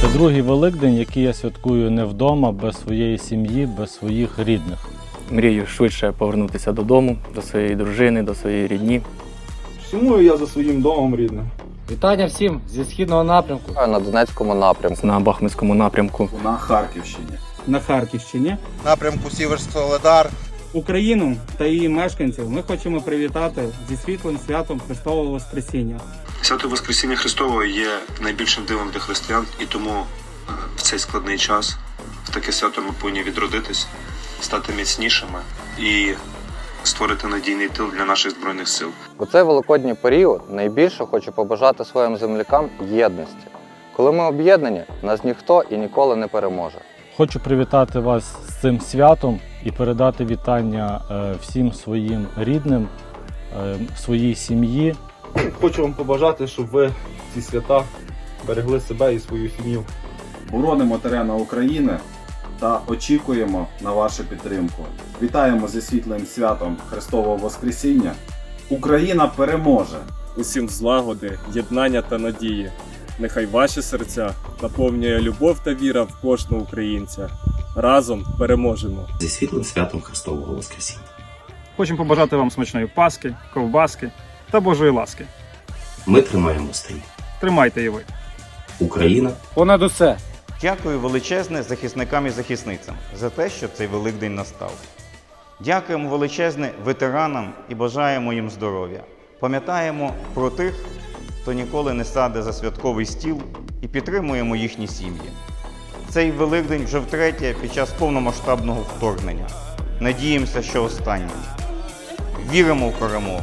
Це другий Великдень, який я святкую не вдома, без своєї сім'ї, без своїх рідних. Мрію швидше повернутися додому, до своєї дружини, до своєї рідні. Сумую я за своїм домом рідним. Вітання всім зі східного напрямку. на Донецькому напрямку. На Бахмутському напрямку. на Харківщині. на Харківщині. напрямку Сіверськ-Соледар. Україну та її мешканців ми хочемо привітати зі світлим святом Христового Воскресіння. Свято Воскресіння Христового є найбільшим дивом для християн, і тому е, в цей складний час в таке свято ми повинні відродитись, стати міцнішими і створити надійний тил для наших збройних сил. У цей великодній період найбільше хочу побажати своїм землякам єдності. Коли ми об'єднані, нас ніхто і ніколи не переможе. Хочу привітати вас з цим святом і передати вітання е, всім своїм рідним, е, своїй сім'ї. Хочу вам побажати, щоб ви ці свята берегли себе і свою сім'ю. Боронимо терена України та очікуємо на вашу підтримку. Вітаємо зі світлим святом Христового Воскресіння. Україна переможе! усім злагоди, єднання та надії. Нехай ваші серця наповнює любов та віра в кожного українця. Разом переможемо! зі світлим святом Христового Воскресіння. Хочемо побажати вам смачної паски, ковбаски та Божої ласки. Ми тримаємо стрій. Тримайте і ви. Україна Понад усе. Дякую величезне захисникам і захисницям за те, що цей Великдень настав. Дякуємо величезне ветеранам і бажаємо їм здоров'я. Пам'ятаємо про тих, хто ніколи не сяде за святковий стіл і підтримуємо їхні сім'ї. Цей Великдень вже втретє під час повномасштабного вторгнення. Надіємося, що останній. Віримо в перемогу.